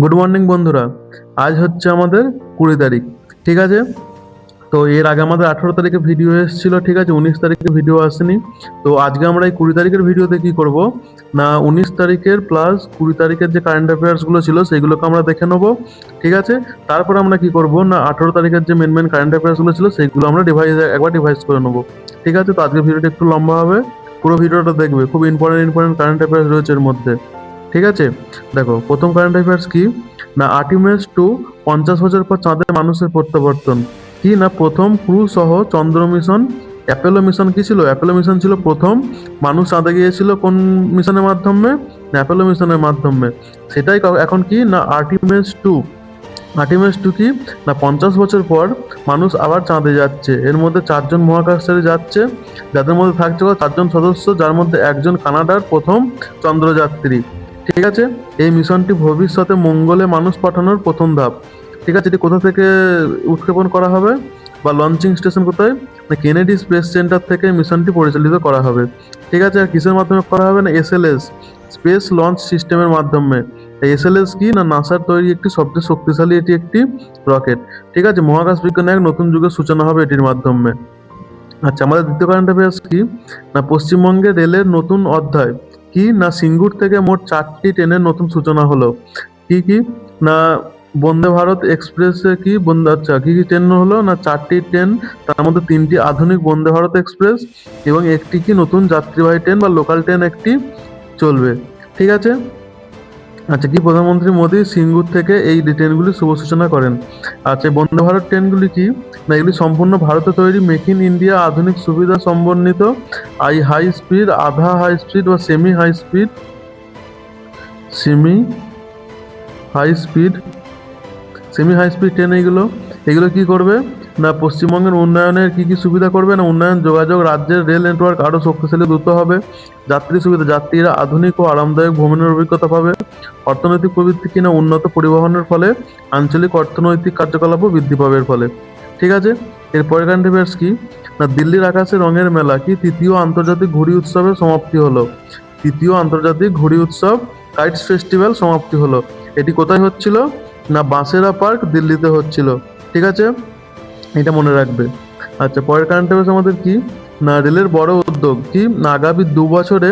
Good morning বন্ধুরা। আজ হচ্ছে আমাদের কুড়ি তারিখ, ঠিক আছে? তো এর আগে আমাদের আঠেরো তারিখে ভিডিও এসেছিল, ঠিক আছে? উনিশ তারিখে ভিডিও আসেনি। তো আজকে আমরা এই কুড়ি তারিখের ভিডিওতে কি করব? না, উনিশ তারিখের প্লাস কুড়ি তারিখের যে কারেন্ট অ্যাফেয়ার্সগুলো ছিল, সেগুলোকে আমরা দেখে নেব, ঠিক আছে? তারপর আমরা কি করব? না, আঠেরো তারিখের যে মেন মেন কারেন্ট অ্যাফেয়ার্সগুলো ছিল, সেগুলো আমরা ডিভাইস একবার ডিভাইস করে নেব, ঠিক আছে? তো আজকে ভিডিওটা একটু লম্বা হবে, পুরো ভিডিওটা দেখবে। খুব ইম্পর্টেন্ট ইম্পর্টেন্ট কারেন্ট অ্যাফেয়ার্স রয়েছে এর মধ্যে। ঠিক আছে? দেখো, প্রথম কারেন্ট অ্যাফেয়ার্স কি? না আর্টিমেস টু পঞ্চাশ বছর পর চাঁদের মানুষের প্রত্যাবর্তন। কি না, প্রথম ক্রু সহ চন্দ্র মিশন অ্যাপেলো মিশন কি ছিল? অ্যাপেলো মিশন ছিল প্রথম। মানুষ চাঁদে গিয়েছিল কোন মিশনের মাধ্যমে? অ্যাপেলো মিশনের মাধ্যমে। সেটাই এখন কি? না আর্টিমেস টু আর্টিমেস টু কি? না, পঞ্চাশ বছর পর মানুষ আবার চাঁদে যাচ্ছে। এর মধ্যে চারজন মহাকাশচারী যাচ্ছে। যাদের মধ্যে থাকছে চারজন সদস্য, যার মধ্যে একজন কানাডার প্রথম চন্দ্রযাত্রী। ঠিক আছে? এই মিশনটি ভবিষ্যতে মঙ্গলে মানুষ পাঠানোর প্রথম ধাপ। ঠিক আছে, এটি কোথা থেকে উৎক্ষেপণ করা হবে? বা লঞ্চিং স্টেশন কোথায়? না কেনেডি স্পেস সেন্টার থেকে মিশনটি পরিচালিত করা হবে। ঠিক আছে, আর কিসের মাধ্যমে করা হবে? না এসএলএস স্পেস লঞ্চ সিস্টেমের মাধ্যমে। এসএলএস কি? না নাসার তৈরি একটি সবচেয়ে শক্তিশালী এটি একটি রকেট। ঠিক আছে, মহাকাশ বিজ্ঞানে এক নতুন যুগের সূচনা হবে এটির মাধ্যমে। আচ্ছা আমাদের দ্বিতীয় কারেন্ট অ্যাফেয়ার্স কি? না পশ্চিমবঙ্গে রেলের নতুন অধ্যায়। কি না সিঙ্গুর থেকে মোট চারটি ট্রেনের নতুন সূচনা হলো? কি কি? না বন্দে ভারত এক্সপ্রেসে কি বন্দে আচ্ছা কি কি ট্রেন হলো? না চারটি ট্রেন, তার মধ্যে তিনটি আধুনিক বন্দে ভারত এক্সপ্রেস এবং একটি কি নতুন যাত্রীবাহী ট্রেন বা লোকাল ট্রেন একটি চলবে। ঠিক আছে? আচ্ছা কি প্রধানমন্ত্রী মোদী সিঙ্গুর থেকে এই ট্রেনগুলি শুভ সূচনা করেন? আচ্ছা বন্দে ভারত ট্রেনগুলি কি? না, এগুলি সম্পূর্ণ ভারতে তৈরি, মেক ইন ইন্ডিয়া, আধুনিক সুবিধা সমন্বিত আই হাই স্পিড, আধা হাই স্পিড বা semi high speed, semi high speed, semi high speed train এইগুলো, এগুলো কি করবে? না, পশ্চিমবঙ্গের উন্নয়নের কি কি সুবিধা করবে? না, উন্নয়ন, যোগাযোগ, রাজ্যের রেল নেটওয়ার্ক আরও শক্তিশালী দ্রুত হবে। যাত্রী সুবিধা, যাত্রীরা আধুনিক ও আরামদায়ক ভ্রমণের অভিজ্ঞতা পাবে। অর্থনৈতিক প্রবৃদ্ধি কিনা উন্নত পরিবহনের ফলে, আঞ্চলিক অর্থনৈতিক কার্যকলাপও বৃদ্ধি পাবে এর ফলে। ঠিক আছে? এরপরে কারেন্ট অ্যাফেয়ার্স কি? না, দিল্লির আকাশে রঙের মেলা কি? তৃতীয় আন্তর্জাতিক ঘুড়ি উৎসবের সমাপ্তি হলো। তৃতীয় আন্তর্জাতিক ঘুড়ি উৎসব কাইটস ফেস্টিভ্যাল সমাপ্তি হলো। এটি কোথায় হচ্ছিল? না, বাঁশেরা পার্ক দিল্লিতে হচ্ছিল। ঠিক আছে? এটা মনে রাখবে। আচ্ছা পরের কারেন্ট অ্যাফেয়ার্স আমাদের কি? না রেলের বড় উদ্যোগ। কি? আগামী দু বছরে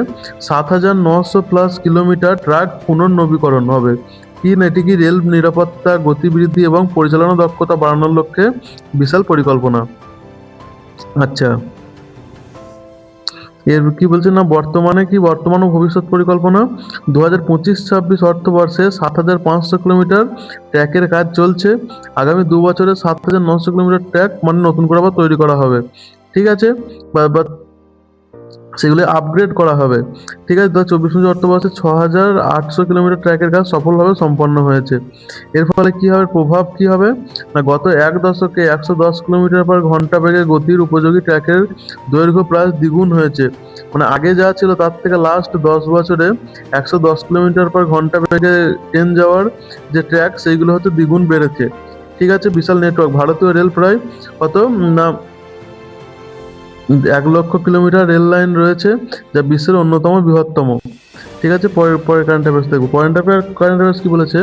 সাত হাজার নশো প্লাস কিলোমিটার ট্র্যাক পুনর্নবীকরণ হবে। কি? না এটি কি রেল নিরাপত্তা গতিবৃদ্ধি এবং পরিচালনা দক্ষতা বাড়ানোর লক্ষ্যে বিশাল পরিকল্পনা। আচ্ছা এর কি বলছে না, বর্তমানে কি, বর্তমান ও ভবিষ্যৎ পরিকল্পনা? দু হাজার পঁচিশ ছাব্বিশ অর্থবর্ষে সাত হাজার পাঁচশো কিলোমিটার ট্র্যাকের কাজ চলছে। আগামী দু বছরে সাত হাজার নশো কিলোমিটার ট্র্যাক মানে নতুন করে আবার তৈরি করা হবে। ঠিক আছে? বা সেগুলো আপগ্রেড করা হবে। ঠিক আছে দু হাজার চব্বিশ পঁচিশ অর্থবর্ষে ছ হাজার আটশো কিলোমিটার ট্র্যাকের কাজ সফলভাবে সম্পন্ন হয়েছে। এর ফলে কী হবে, প্রভাব কী হবে? না, গত এক দশকে একশো দশ কিলোমিটার পার ঘণ্টা বেগে গতির উপযোগী ট্র্যাকের দৈর্ঘ্য প্রায় দ্বিগুণ হয়েছে। মানে আগে যা ছিল, তার থেকে লাস্ট দশ বছরে একশো দশ কিলোমিটার পার ঘণ্টা বেগে ট্রেন যাওয়ার যে ট্র্যাক, সেইগুলো হচ্ছে দ্বিগুণ বেড়েছে। ঠিক আছে, বিশাল নেটওয়ার্ক ভারতীয় রেল প্রায় কত? না এক লক্ষ কিলোমিটার রেল লাইন রয়েছে, যা বিশ্বের অন্যতম বৃহত্তম। ঠিক আছে, পরের পরের কারেন্ট অ্যাফেয়ার্স দেখব। পয়েন্ট অ্যাফেয়ার কারেন্ট অ্যাফেয়ার্স কী বলেছে?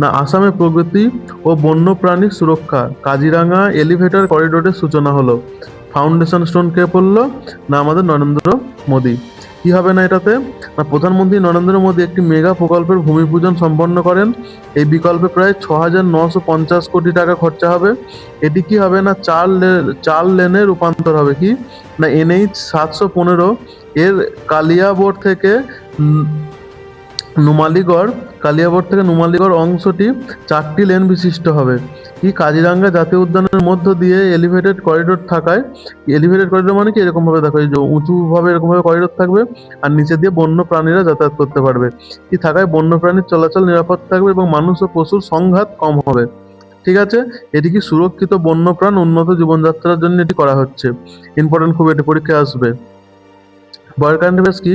না, আসামে প্রগতি ও বন্যপ্রাণীর সুরক্ষা কাজিরাঙ্গা এলিভেটর করিডোরের সূচনা হলো। ফাউন্ডেশন স্টোন কে পড়ল? না, আমাদের নরেন্দ্র মোদী। কি হবে না এটাতে? প্রধানমন্ত্রী নরেন্দ্র মোদী একটি মেগা প্রকল্পের ভূমি পূজন সম্পন্ন করেন। এই বিকল্পে প্রায় ছ হাজার নশো পঞ্চাশ কোটি টাকা খরচা হবে। এটি কি হবে না চার চার লেনে রূপান্তর হবে কি? না এনএইচ সাতশো পনেরো এর কালিয়াবোর থেকে নুমালিগড়, কালিয়াবোর থেকে নুমালিগড় অংশটি চারটি লেন বিশিষ্ট হবে। কি কাজিরাঙ্গা জাতীয় উদ্যানের মধ্য দিয়ে এলিভেটেড করিডোর থাকায় এলিভেটেড করিডোর মানে কি? এরকম ভাবে দেখো এই যে উঁচুভাবে এরকম ভাবে করিডোর থাকবে আর নিচে দিয়ে বন্য প্রাণীরা যাতায়াত করতে পারবে। কি থাকায়? বন্য প্রাণীর চলাচল নিরাপদ থাকবে এবং মানুষ ও পশুর সংঘাত কম হবে। ঠিক আছে? এটি কি সুরক্ষিত বন্যপ্রাণ উন্নত জীবনযাত্রার জন্য এটি করা হচ্ছে? ইম্পর্টেন্ট খুব এটি পরীক্ষায় আসবে। কারেন্ট অ্যাফেয়ার্স কি?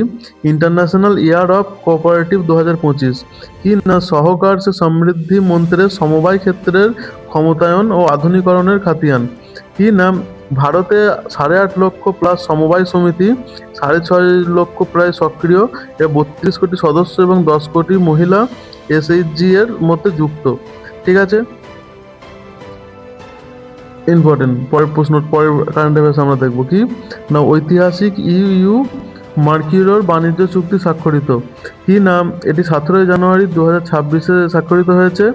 ইন্টারন্যাশনাল ইয়ার অফ কোঅপারেটিভ দু হাজার পঁচিশ। কি না সহকার সমৃদ্ধি মন্ত্রের সমবায় ক্ষেত্রের ক্ষমতায়ন ও আধুনিকরণের খাতিয়ান? কি না ভারতে সাড়ে আট লক্ষ প্লাস সমবায় সমিতি, সাড়ে ছয় লক্ষ প্রায় সক্রিয় এ বত্রিশ কোটি সদস্য এবং দশ কোটি মহিলা এসএইচজি এর মধ্যে যুক্ত। ঠিক আছে? ইম্পর্টেন্ট পরের প্রশ্ন, পরের কারেন্ট অ্যাফেয়ার্স আমরা দেখব। কি? না ঐতিহাসিক ইউ ইউ মার্কিউরোর বাণিজ্য চুক্তি স্বাক্ষরিত। কি নাম? এটি সতেরোই জানুয়ারি দু হাজার ছাব্বিশে স্বাক্ষরিত হয়েছে।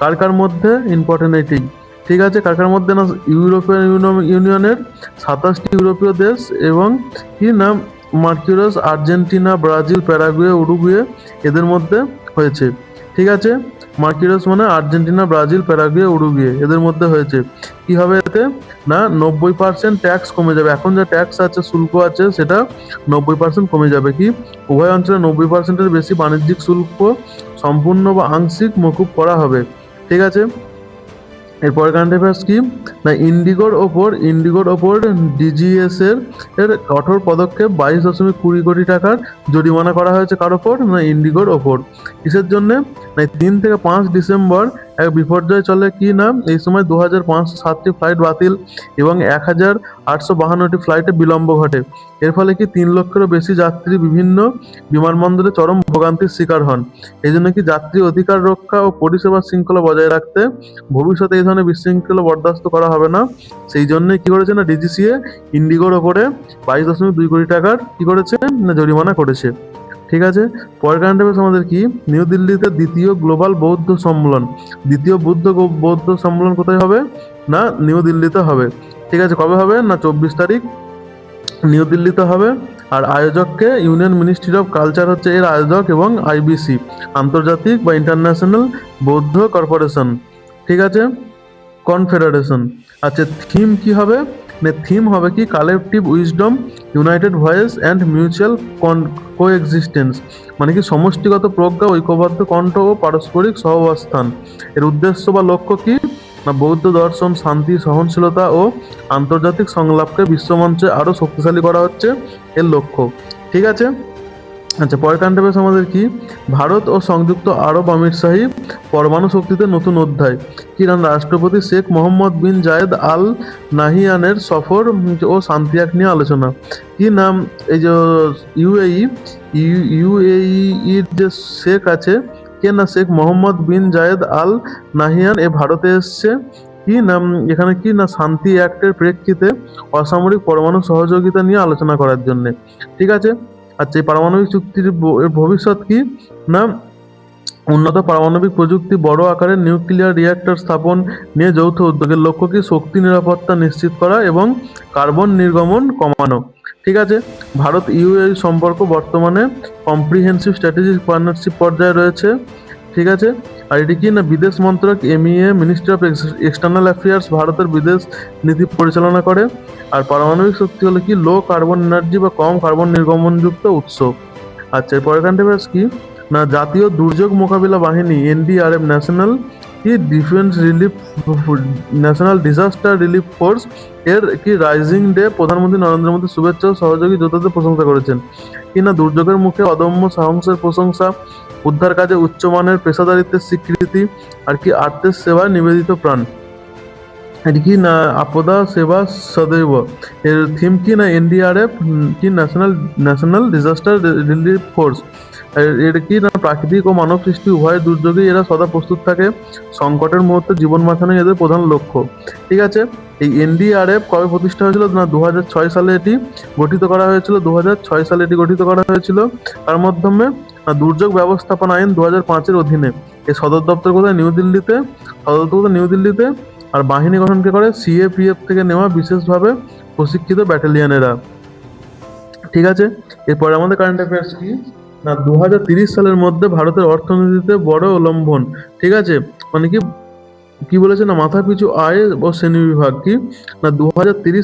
কার কার মধ্যে? ইম্পর্টেন্ট এটি ঠিক আছে, কার কার মধ্যে না? ইউরোপিয়ান ইউনিয়নের সাতাশটি ইউরোপীয় দেশ এবং কি নাম? Mercosur Argentina Brazil Paraguay Uruguay এদের মধ্যে হয়েছে। ঠিক আছে? মার্কিরোস মানে আর্জেন্টিনা, ব্রাজিল, প্যারাগুয়ে, উরুগুয়ে, এদের মধ্যে হয়েছে। কি হবে এতে? না, নব্বই পার্সেন্ট ট্যাক্স কমে যাবে। এখন যা ট্যাক্স আছে, শুল্ক আছে, সেটা নব্বই পার্সেন্ট কমে যাবে কি? উভয় অঞ্চলে নব্বই পার্সেন্টের বেশি বাণিজ্যিক শুল্ক সম্পূর্ণ বা আংশিক মকুব করা হবে। ঠিক আছে? এরপরে কারেন্ট অ্যাফেয়ার্স কি? না ইন্ডিগোর ওপর ইন্ডিগোর ওপর ডিজিএস এর এর কঠোর পদক্ষেপ বাইশ দশমিক কুড়ি কোটি টাকার জরিমানা করা হয়েছে কার ওপর? না ইন্ডিগোর ওপর। কিসের জন্য? না, তিন থেকে পাঁচ ডিসেম্বর এক বিপর্যয় চলে কি না এই সময় দু হাজার পাঁচশো সাতটি ফ্লাইট বাতিল এবং এক হাজার আটশো বাহান্নটি ফ্লাইটে বিলম্ব ঘটে। এর ফলে কি তিন লক্ষেরও বেশি যাত্রী বিভিন্ন বিমানবন্দরে চরম ভোগান্তির শিকার হন? এই জন্য কি যাত্রী অধিকার রক্ষা ও পরিষেবা শৃঙ্খলা বজায় রাখতে ভবিষ্যতে এই ধরনের বিশৃঙ্খলা বরদাস্ত করা হবে না? সেই জন্য কি করেছে না ডিজিসিএ ইন্ডিগোর ওপরে বাইশ দশমিক দুই কোটি টাকার কি করেছে না জরিমানা করেছে? ঠিক আছে? পরের কারেন্ট অ্যাফেয়ার্স আমাদের কি? নিউ দিল্লিতে দ্বিতীয় গ্লোবাল বৌদ্ধ সম্মেলন। দ্বিতীয় বুদ্ধ বৌদ্ধ সম্মেলন কোথায় হবে? না নিউ দিল্লিতে হবে। ঠিক আছে, কবে হবে? না, চব্বিশ তারিখ। নিউ দিল্লিতে হবে। আর আয়োজককে ইউনিয়ন মিনিস্ট্রি অফ কালচার হচ্ছে এর আয়োজক এবং আইবিসি আন্তর্জাতিক বা ইন্টারন্যাশনাল বৌদ্ধ কর্পোরেশন ঠিক আছে? কনফেডারেশন আচ্ছা থিম কি হবে? থিম হবে কি? Collective wisdom united voice and mutual কন কো এক্সিস্টেন্স মানে কি? সমষ্টিগত প্রজ্ঞা, ঐক্যবদ্ধ কণ্ঠ ও পারস্পরিক সহবস্থান। এর উদ্দেশ্য বা লক্ষ্য কি? না, বৌদ্ধ দর্শন, শান্তি, সহনশীলতা ও আন্তর্জাতিক সংলাপকে বিশ্বমঞ্চে আরও শক্তিশালী করা হচ্ছে। এর লক্ষ্য। ঠিক আছে? আচ্ছা পরের অ্যাফেয়ার্স আমাদের কি? ভারত ও সংযুক্ত আরব আমিরশাহী পরমাণু শক্তিতে নতুন অধ্যায়। নাম? রাষ্ট্রপতি শেখ মোহাম্মদ বিন জায়েদ আল নাহিয়ানের সফর ও শান্তি এক নিয়ে আলোচনা। কি নাম? এই যে ইউএই ইউএই এর যে শেখ আছে, কে না শেখ মোহাম্মদ বিন জায়েদ আল নাহিয়ান এ ভারতে এসছে? কি নাম? এখানে কি না শান্তি অ্যাক্টের প্রেক্ষিতে অসামরিক পরমাণু সহযোগিতা নিয়ে আলোচনা করার জন্য। ঠিক আছে? আচ্ছা এই পারমাণবিক চুক্তির ভবিষ্যৎ কি? না উন্নত পারমাণবিক প্রযুক্তি, বড় আকারের নিউক্লিয়ার রিয়াক্টর স্থাপন নিয়ে যৌথ উদ্যোগের লক্ষ্য কি? শক্তি নিরাপত্তা নিশ্চিত করা এবং কার্বন নির্গমন কমানো। ঠিক আছে? ভারত ইউএ সম্পর্ক বর্তমানে কম্প্রিহেন্সিভ স্ট্র্যাটেজিক পার্টনারশিপ পর্যায়ে রয়েছে। ঠিক আছে? আর এটি কি না বিদেশ মন্ত্রক MEA ministry of external affairs ভারতের বিদেশ নীতি পরিচালনা করে। আর পারমাণবিক শক্তি হলো কি? লো কার্বন এনার্জি বা কম কার্বন নির্গমনযুক্ত উৎস। আচ্ছা এরপরের কান্ট্রিভার্স কি? না জাতীয় দুর্যোগ মোকাবিলা বাহিনী এনডিআরএফ ন্যাশনাল কি defence relief national disaster relief force এর কি রাইজিং ডে প্রধানমন্ত্রী নরেন্দ্র মোদী শুভেচ্ছা ও সহযোগী যোদ্ধাদের প্রশংসা করেছেন। কি না দুর্যোগের মুখে অদম্য সাহসের প্রশংসা, উদ্ধার কাজে উচ্চমানের পেশাদারিত্বের স্বীকৃতি আর কি আর্থের সেবায় নিবেদিত প্রাণ। এটি কি না, আপদা সেবা সদৈব। এর থিম কি না, এনডিআরএফ কি national national disaster relief force এর কি না প্রাকৃতিক ও মানব সৃষ্টি, উভয় দুর্যোগে এরা সদা প্রস্তুত থাকে। সংকটের মুহূর্তে জীবন বাঁচানোই এদের প্রধান লক্ষ্য। ঠিক আছে? এই এনডিআরএফ কবে প্রতিষ্ঠা হয়েছিল? না দু সালে এটি গঠিত করা হয়েছিল। দু সালে এটি গঠিত করা হয়েছিল। তার মাধ্যমে দুর্যোগ ব্যবস্থাপনা আইন দু হাজার অধীনে। এই সদর দপ্তর কোথায়? নিউ দিল্লিতে। সদর দপ্তর নিউ দিল্লিতে। আর বাহিনী গঠনকে করে? সিএপিএফ থেকে নেওয়া বিশেষভাবে প্রশিক্ষিত ব্যাটালিয়নেরা। ঠিক আছে? এরপরে আমাদের কারেন্ট অ্যাফেয়ার্স কি? না দু সালের মধ্যে ভারতের অর্থনীতিতে বড় অবলম্বন ঠিক আছে? মানে কি কি বলেছে না মাথাপিছু আয় ও শ্রেণি বিভাগ কি? না দু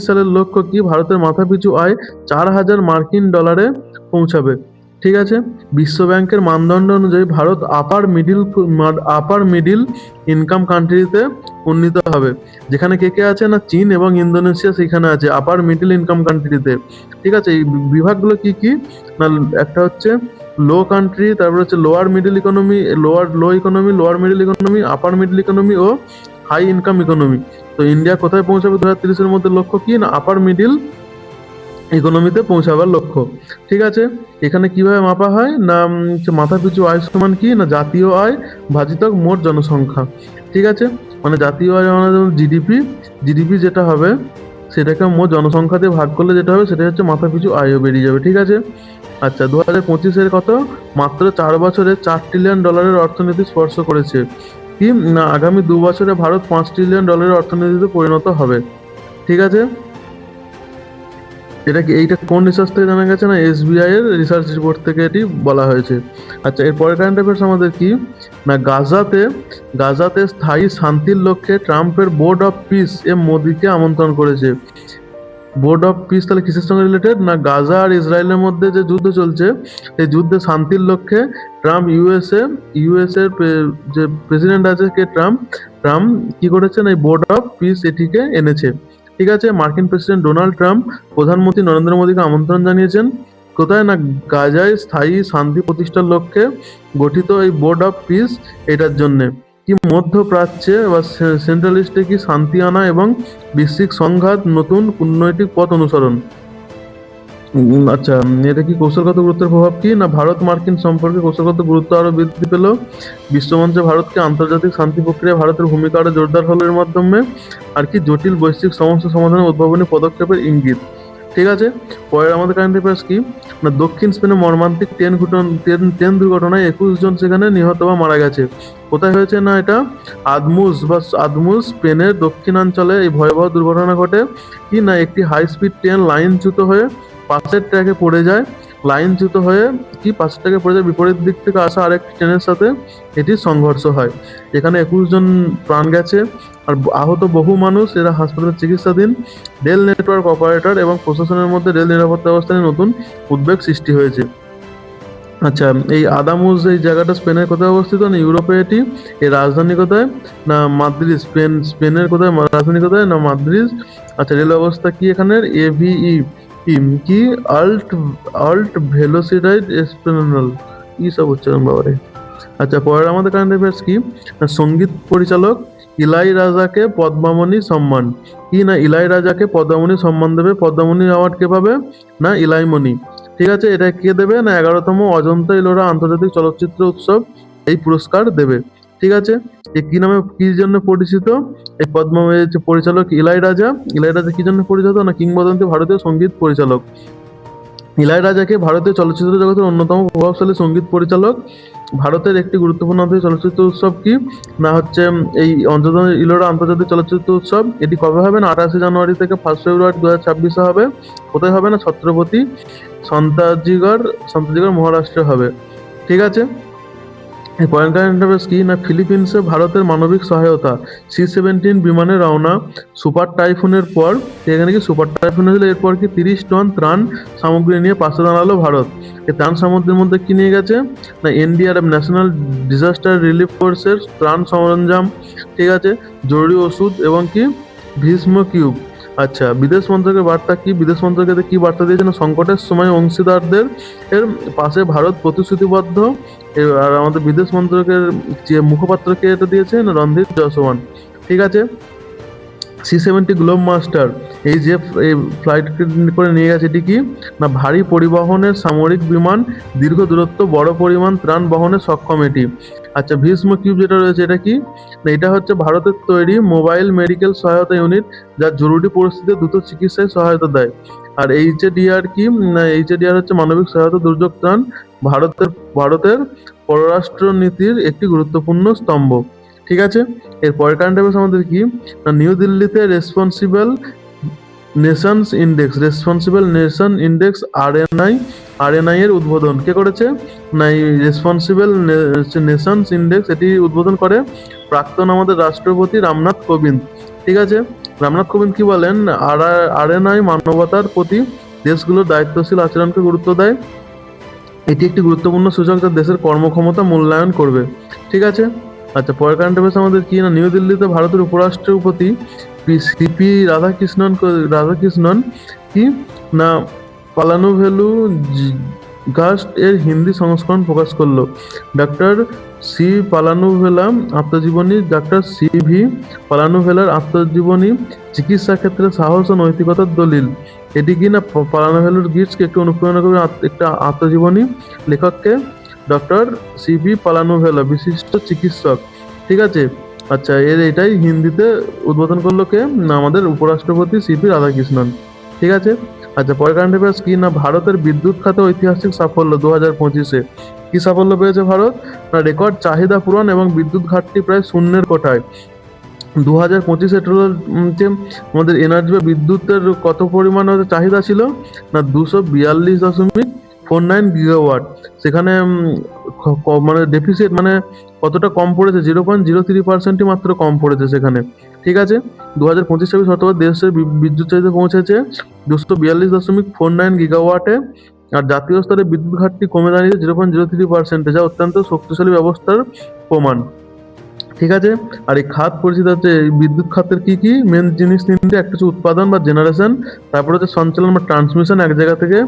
সালের লক্ষ্য কি, ভারতের মাথাপিছু আয় চার হাজার মার্কিন ডলারে পৌঁছাবে, ঠিক আছে? বিশ্ব ব্যাংকের মানদণ্ড অনুযায়ী Bharat upper middle upper middle income কান্ট্রিতে উন্নীত হবে। যেখানে কে কে আছে না, চীন এবং ইন্দোনেশিয়া সেখানে আছে আপার মিডিল ইনকাম কান্ট্রিতে ঠিক আছে? এই বিভাগগুলো কি কি? না, একটা হচ্ছে লো কান্ট্রি তারপর হচ্ছে lower middle economy lower low economy lower middle economy upper middle economy ও হাই ইনকাম ইকোনমি তো ইন্ডিয়া কোথায় পৌঁছাবে দু হাজার তিরিশের মধ্যে লক্ষ্য কি? না আপার মিডিল ইকোনমিতে পৌঁছাবার লক্ষ্য। ঠিক আছে? এখানে কীভাবে মাপা হয়? না মাথা পিছু আয় সমান কি? না, জাতীয় আয় ভাজিতক মোট জনসংখ্যা। ঠিক আছে? মানে জাতীয় আয় মানে জিডিপি জিডিপি যেটা হবে, সেটাকে মোট জনসংখ্যা দিয়ে ভাগ করলে যেটা হবে সেটা হচ্ছে মাথা পিছু আয়ও বেরিয়ে যাবে। ঠিক আছে? আচ্ছা দু হাজার পঁচিশের কত? মাত্র চার বছরে চার ট্রিলিয়ন ডলারের অর্থনীতি স্পর্শ করেছে। কি? আগামী দু বছরে ভারত পাঁচ ট্রিলিয়ন ডলারের অর্থনীতিতে পরিণত হবে। ঠিক আছে? এটা কি, এইটা কোন রিসার্চ থেকে জানা গেছে না? এসবিআই এর রিসার্চ রিপোর্ট থেকে এটি বলা হয়েছে। আচ্ছা এর পরের কারেন্ট অ্যাফেয়ার্স আমাদের কি? না, গাজাতে গাজাতে স্থায়ী শান্তির লক্ষ্যে ট্রাম্পের বোর্ড অফ পিস এ মোদিকে আমন্ত্রণ করেছে। বোর্ড অফ পিস তাহলে কিসের সঙ্গে রিলেটেড না গাজা আর ইসরায়েলের মধ্যে যে যুদ্ধ চলছে, এই যুদ্ধে শান্তির লক্ষ্যে ট্রাম্প ইউএসএ ইউএস এর প্রে- যে প্রেসিডেন্ট আছে কে ট্রাম্প ট্রাম্প কি করেছেন? এই বোর্ড অফ পিস এটিকে এনেছে। ঠিক আছে মার্কিন প্রেসিডেন্ট ডোনাল্ড ট্রাম্প প্রধানমন্ত্রী নরেন্দ্র মোদীকে আমন্ত্রণ জানিয়েছেন। কোথায়? না গাজায় স্থায়ী শান্তি প্রতিষ্ঠার লক্ষ্যে গঠিত এই বোর্ড অফ পিস এটার জন্যে। কি মধ্যপ্রাচ্যে বা সেন্ট্রাল ইস্টে কি শান্তি আনা এবং বিশ্বিক সংঘাত নতুন কূটনৈতিক পথ অনুসরণ? আচ্ছা এটা কি কৌশলগত গুরুত্বের প্রভাব কি? না ভারত মার্কিন সম্পর্কে কৌশলগত গুরুত্ব আরও বৃদ্ধি পেল? বিশ্বমঞ্চে ভারতকে আন্তর্জাতিক শান্তি প্রক্রিয়ায় ভারতের ভূমিকা আরও জোরদার হলের মাধ্যমে আর কি জটিল বৈশ্বিক সমস্যা সমাধানের উদ্ভাবনী পদক্ষেপের ইঙ্গিত? ঠিক আছে? পরের আমাদের কারেন্ট অ্যাফেয়ার্স কি? না, দক্ষিণ স্পেনে মর্মান্তিক ট্রেন ঘটন, ট্রেন ট্রেন দুর্ঘটনায় একুশ জন সেখানে নিহত বা মারা গেছে। কোথায় হয়েছে না এটা? আদমুস, বা আদমুস স্পেনের দক্ষিণাঞ্চলে এই ভয়াবহ দুর্ঘটনা ঘটে। কি না, একটি হাই স্পিড ট্রেন লাইনচ্যুত হয়ে পাশের ট্র্যাকে পড়ে যায়। লাইনচ্যুত হয়ে কি পাশের ট্র্যাকে পড়ে যায়, বিপরীত দিক থেকে আসা আরেক ট্রেনের সাথে এটির সংঘর্ষ হয়। এখানে একুশ জন প্রাণ গেছে আর আহত বহু মানুষ। এরা হাসপাতালে চিকিৎসাধীন, রেল নেটওয়ার্ক অপারেটর এবং প্রশাসনের মধ্যে রেল নিরাপত্তা ব্যবস্থা নিয়ে নতুন উদ্বেগ সৃষ্টি হয়েছে। আচ্ছা এই আদামুজ এই জায়গাটা স্পেনের কোথায় অবস্থিত? না, ইউরোপে এটি? এর রাজধানী কোথায়? না, মাদ্রিদ, স্পেন, স্পেনের কোথায়? রাজধানী কোথায়? না, মাদ্রিদ। আচ্ছা রেল ব্যবস্থা কি এখানের? এভিই কি আল্ট আল্ট ভেলোসিডাইড এসপেনাল কি সব উচ্চারণ বাবারে। আচ্ছা পরের আমাদের কারেন্ট অ্যাফেয়ার্স কি? সংগীত পরিচালক ইলাই রাজাকে পদ্মামণি সম্মান। কি না ইলাই রাজাকে পদ্মামণি সম্মান দেবে? পদ্মামণি অ্যাওয়ার্ড কে পাবে? না, ইলাইমণি। ঠিক আছে, এটা কে দেবে? না, এগারোতম অজন্তা ইলোরা আন্তর্জাতিক চলচ্চিত্র উৎসব এই পুরস্কার দেবে। ঠিক আছে? এ কি নামে কি জন্য পরিচিত? এই পদ্ম পরিচালক ইলাই রাজা। ইলাই রাজা কি জন্য পরিচিত? না, কিংবদন্তি ভারতীয় সংগীত পরিচালক। ইলাই রাজাকে ভারতীয় চলচ্চিত্র জগতের অন্যতম প্রভাবশালী সংগীত পরিচালক। ভারতের একটি গুরুত্বপূর্ণ আন্তর্জাতিক চলচ্চিত্র উৎসব কি? না, হচ্ছে এই অন্তর্জাতিক ইলোরা আন্তর্জাতিক চলচ্চিত্র উৎসব। এটি কবে হবে? না, আঠাশে জানুয়ারি থেকে ফার্স্ট ফেব্রুয়ারি দু হাজার ছাব্বিশে হবে। কোথায় হবে? না, ছত্রপতি। সন্তাজিগড় সন্তাজিগড়, মহারাষ্ট্রে হবে। ঠিক আছে? কারেন্ট কি না ফিলিপিন্সে ভারতের মানবিক সহায়তা। সি সেভেন্টিন বিমানে রওনা সুপার টাইফুনের পর, এখানে কি সুপার টাইফুন হয়েছিল এরপর কি তিরিশ টন ত্রাণ সামগ্রী নিয়ে পাশে দাঁড়াল ভারত। এই ত্রাণ সামগ্রীর মধ্যে কি নিয়ে গেছে? না এনডিআরএফ ন্যাশনাল ডিজাস্টার রিলিফ ফোর্সের ত্রাণ সরঞ্জাম, ঠিক আছে? জরুরি ওষুধ এবং কি? ভীষ্ম কিউব। আচ্ছা বিদেশ মন্ত্রকের বার্তা কি? বিদেশ মন্ত্রকের কি বার্তা দিয়েছে? না, সংকটের সময় অংশীদারদের এর পাশে ভারত প্রতিশ্রুতিবদ্ধ। আর আমাদের বিদেশ মন্ত্রকের যে মুখপাত্রকে এটা দিয়েছেন? রণধীর জয়সওয়ান ঠিক আছে? সি সেভেন্টি গ্লোব মাস্টার এই যে এই ফ্লাইট করে নিয়ে গেছে এটি কি? না, ভারী পরিবহনের সামরিক বিমান, দীর্ঘ দূরত্ব, বড় পরিমাণ ত্রাণ বহনে সক্ষম এটি। আচ্ছা ভীষ্ম কিউব যেটা রয়েছে, এটা কি? না, এটা হচ্ছে ভারতের তৈরি মোবাইল মেডিকেল সহায়তা ইউনিট, যা জরুরি পরিস্থিতিতে দ্রুত চিকিৎসায় সহায়তা দেয়। আর এইচএডিআর কি? না, এইচএডিআর হচ্ছে মানবিক সহায়তা দুর্যোগ ত্রাণ ভারতের ভারতের পররাষ্ট্র নীতির একটি গুরুত্বপূর্ণ স্তম্ভ। ঠিক আছে? এর পরের কারেন্ট আমাদের কি? নিউ দিল্লিতে responsible nations index responsible nation index RNI RNI এর উদ্বোধন। কে করেছে? না, এই রেসপন্সিবল নেশনস ইন্ডেক্স এটি উদ্বোধন করে প্রাক্তন আমাদের রাষ্ট্রপতি রামনাথ কোবিন্দ। ঠিক আছে? রামনাথ কোবিন্দ কি বলেন? আর আরএনআই মানবতার প্রতি দেশগুলোর দায়িত্বশীল আচরণকে গুরুত্ব দেয়। এটি একটি গুরুত্বপূর্ণ সূচক যা দেশের কর্মক্ষমতা মূল্যায়ন করবে। ঠিক আছে? আচ্ছা পরের কারেন্ট অ্যাফেয়ার্স আমাদের কি না? নিউ দিল্লিতে ভারতের উপরাষ্ট্রপতি সিপি রাধাকৃষ্ণন রাধাকৃষ্ণন কি না পালানুভেলু গাস্ট এর হিন্দি সংস্করণ প্রকাশ করল? ডক্টর সি পালানুভেলা আত্মজীবনী ডক্টর সি ভি পালানুভেলার আত্মজীবনী, চিকিৎসা ক্ষেত্রে সাহস ও নৈতিকতার দলিল। এটি কি না প- পালানো ভ্যালুর গিটসকে একটু অনুপ্রেরণা আত- একটা আত্মজীবনী লেখককে ডক্টর সিবি পালানোভেলা বিশিষ্ট চিকিৎসক। ঠিক আছে? আচ্ছা এর এটাই হিন্দিতে উদ্বোধন করল কে? আমাদের উপরাষ্ট্রপতি সিপি রাধাকৃষ্ণন। ঠিক আছে? আচ্ছা পরের কারেন্ট অ্যাফেয়ার্স কি? না, ভারতের বিদ্যুৎ খাতে ঐতিহাসিক সাফল্য দু হাজার পঁচিশে। কি সাফল্য পেয়েছে ভারত? না রেকর্ড চাহিদা পূরণ এবং বিদ্যুৎ ঘাটতি প্রায় শূন্যের কোঠায়। দু হাজার পঁচিশে যে আমাদের এনার্জি বা বিদ্যুতের কত পরিমাণ চাহিদা ছিল? না, দুশো বিয়াল্লিশ দশমিক ফোর নাইন গিগাওয়াট সেখানে মানে ডেফিসিট মানে কতটা কম পড়েছে? জিরো পয়েন্ট জিরো থ্রি পার্সেন্টই মাত্র কম পড়েছে সেখানে। ঠিক আছে? দু হাজার পঁচিশ ছাব্বিশ অথবা দেশের বিদ্যুৎ চাহিদা পৌঁছেছে দুশো বিয়াল্লিশ দশমিক ফোর নাইন গিগাওয়াটে আর জাতীয় স্তরে বিদ্যুৎ ঘাটতি কমে দাঁড়িয়েছে জিরো পয়েন্ট জিরো থ্রি পার্সেন্টে যা অত্যন্ত শক্তিশালী ব্যবস্থার প্রমাণ। ঠিক আছে? আর এই খাত পরিচিত হচ্ছে বিদ্যুৎ খাতের কি কি? মেন জিনিস তিনটে একটা হচ্ছে উৎপাদন বা জেনারেশন তারপর হচ্ছে সঞ্চালন বা ট্রান্সমিশন এক জায়গা থেকে।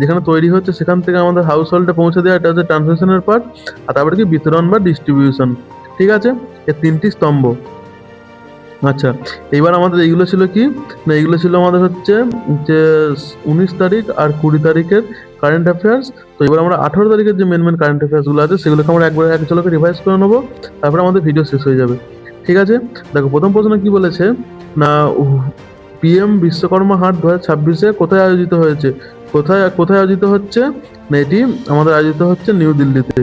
যেখানে তৈরি হচ্ছে সেখান থেকে আমাদের হাউস হোল্ডে পৌঁছে দেওয়া, এটা হচ্ছে ট্রান্সমিশনের পার্ট আর তারপরে কি বিতরণ বা ডিস্ট্রিবিউশন ঠিক আছে? এই তিনটি স্তম্ভ। আচ্ছা এইবার আমাদের এইগুলো ছিল কি? না, এইগুলো ছিল আমাদের হচ্ছে যে উনিশ তারিখ আর কুড়ি তারিখের কারেন্ট অ্যাফেয়ার্স তো এবার আমরা আঠারো তারিখের যে মেন মেন কারেন্ট অ্যাফেয়ার্সগুলো আছে, সেগুলোকে আমরা একবার এক চলকে রিভাইজ করে নেব, তারপরে আমাদের ভিডিও শেষ হয়ে যাবে। ঠিক আছে? দেখো, প্রথম প্রশ্ন কি বলেছে? না পিএম বিশ্বকর্মা হাট দু হাজার ছাব্বিশে কোথায় আয়োজিত হয়েছে? কোথায় কোথায় আয়োজিত হচ্ছে? না, এটি আমাদের আয়োজিত হচ্ছে নিউ দিল্লিতে।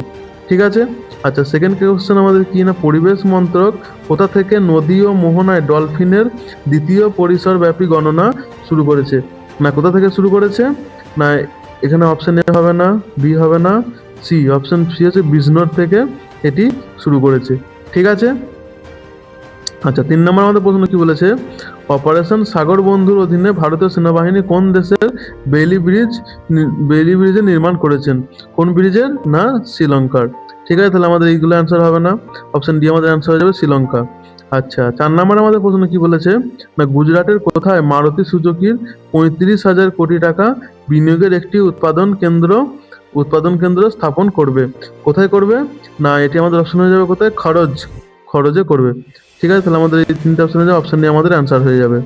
ঠিক আছে? আচ্ছা সেকেন্ড কোশ্চেন আমাদের কি না? পরিবেশ মন্ত্রক, কোথা থেকে নদী ও মোহনায় ডলফিনের দ্বিতীয় পরিসরব্যাপী গণনা শুরু করেছে? না, কোথা থেকে শুরু করেছে? না এখানে অপশন এ হবে না বি হবে না সি অপশন সি হচ্ছে বিজনোর থেকে এটি শুরু করেছে। ঠিক আছে? আচ্ছা তিন নম্বর আমাদের প্রশ্ন কি বলেছে? অপারেশন সাগর বন্ধুর অধীনে ভারতীয় সেনাবাহিনী কোন দেশের বেইলি ব্রিজ বেইলি ব্রিজের নির্মাণ করেছেন? কোন ব্রিজের? না, শ্রীলঙ্কার। ঠিক আছে, তাহলে আমাদের এইগুলো অ্যান্সার হবে না। অপশন ডি আমাদের অ্যান্সার হয়ে যাবে শ্রীলঙ্কা। আচ্ছা চার নম্বর আমাদের প্রশ্ন কি বলেছে? না, গুজরাটের কোথায় মারুতি সুজুকির পঁয়ত্রিশ হাজার কোটি টাকা বিনিয়োগের একটি উৎপাদন কেন্দ্র উৎপাদন কেন্দ্র স্থাপন করবে? কোথায় করবে? না, এটি আমাদের অপশন হয়ে যাবে কোথায়? খরচ, খরচে করবে। ঠিক আছে, তাহলে আমাদের এই তিনটে অপশনে যাবে অপশন নিয়ে আমাদের অ্যান্সার হয়ে যাবে।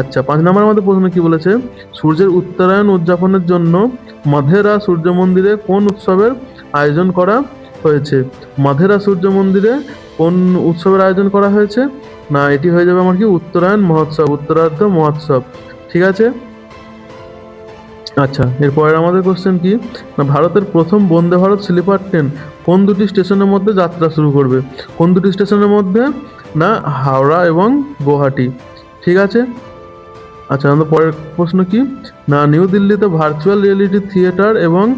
আচ্ছা পাঁচ নম্বর আমাদের প্রশ্ন কি বলেছে? সূর্যের উত্তরায়ণ উদযাপনের জন্য মাধেরা সূর্য মন্দিরে কোন উৎসবের আয়োজন করা হয়েছে? মাধেরা সূর্য মন্দিরে কোন উৎসবের আয়োজন করা হয়েছে? না, এটি হয়ে যাবে আমার কি? উত্তরায়ণ, মহোৎসব, উত্তরার্ধ, মহোৎসব। ঠিক আছে? আচ্ছা এরপরের আমাদের কোশ্চেন কি? না, ভারতের প্রথম বন্দে ভারত স্লিপার ট্রেন কোন দুটি স্টেশনের মধ্যে যাত্রা শুরু করবে? কোন দুটি স্টেশনের মধ্যে? না, হাওড়া এবং গুয়াহাটি। ঠিক আছে? আচ্ছা আমাদের পরের প্রশ্ন কি? না, নিউ দিল্লিতে ভার্চুয়াল রিয়েলিটি থিয়েটার এবং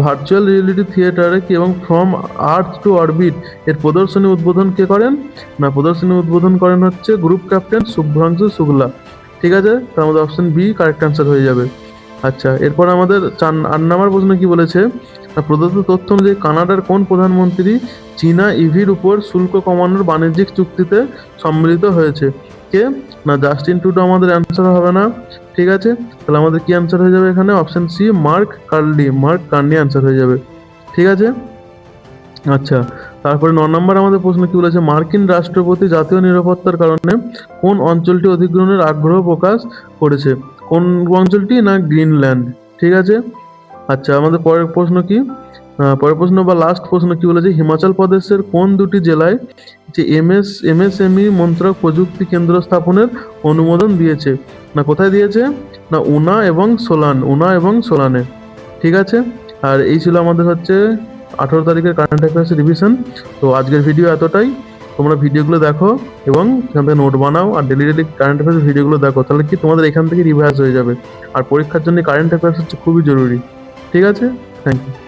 ভার্চুয়াল রিয়েলিটি থিয়েটারে কি এবং ফ্রম আর্থ টু অরবিট এর প্রদর্শনী উদ্বোধন কে করেন? না, প্রদর্শনী উদ্বোধন করেন হচ্ছে গ্রুপ ক্যাপ্টেন শুভ্রাংশু শুক্লা। ঠিক আছে? তার আমাদের অপশন বি কারেক্ট অ্যান্সার হয়ে যাবে। আচ্ছা এরপর আমাদের চার আট নাম্বার প্রশ্ন কি বলেছে? প্রদত্ত তথ্য অনুযায়ী কানাডার কোন প্রধানমন্ত্রী চীনা ইভির উপর শুল্ক কমানোর বাণিজ্যিক চুক্তিতে সম্মিলিত হয়েছে? কে? না জাস্টিন টুডো আমাদের অ্যান্সার হবে না, ঠিক আছে? তাহলে আমাদের কি অ্যান্সার হয়ে যাবে এখানে? Option C Mark Carley Mark Carney answer হয়ে যাবে, ঠিক আছে? আচ্ছা তারপরে ন নম্বর আমাদের প্রশ্ন কি বলেছে? মার্কিন রাষ্ট্রপতি জাতীয় নিরাপত্তার কারণে কোন অঞ্চলটি অধিগ্রহণের আগ্রহ প্রকাশ করেছে? কোন অঞ্চলটি? না গ্রিনল্যান্ড ঠিক আছে? আচ্ছা আমাদের পরের প্রশ্ন কি? পরের প্রশ্ন বা লাস্ট প্রশ্ন কি বলেছে? হিমাচল প্রদেশের কোন দুটি জেলায় যে এমএস, এমএসএমই মন্ত্রক প্রযুক্তি কেন্দ্র স্থাপনের অনুমোদন দিয়েছে? না কোথায় দিয়েছে? না উনা এবং সোলান, উনা এবং সোলানে। ঠিক আছে? আর এই ছিল আমাদের হচ্ছে আঠারো তারিখের কারেন্ট অ্যাফেয়ার্স রিভিশন তো আজকের ভিডিও এতটাই। তোমরা ভিডিওগুলো দেখো এবং এখান থেকে নোট বানাও আর ডেলি ডেলি কারেন্ট অ্যাফেয়ার্স ভিডিওগুলো দেখো। তাহলে কি তোমাদের এখান থেকে রিভাইজ হয়ে যাবে। আর পরীক্ষার জন্য কারেন্ট অ্যাফেয়ার্স হচ্ছে খুবই জরুরি। ঠিক আছে? Thank you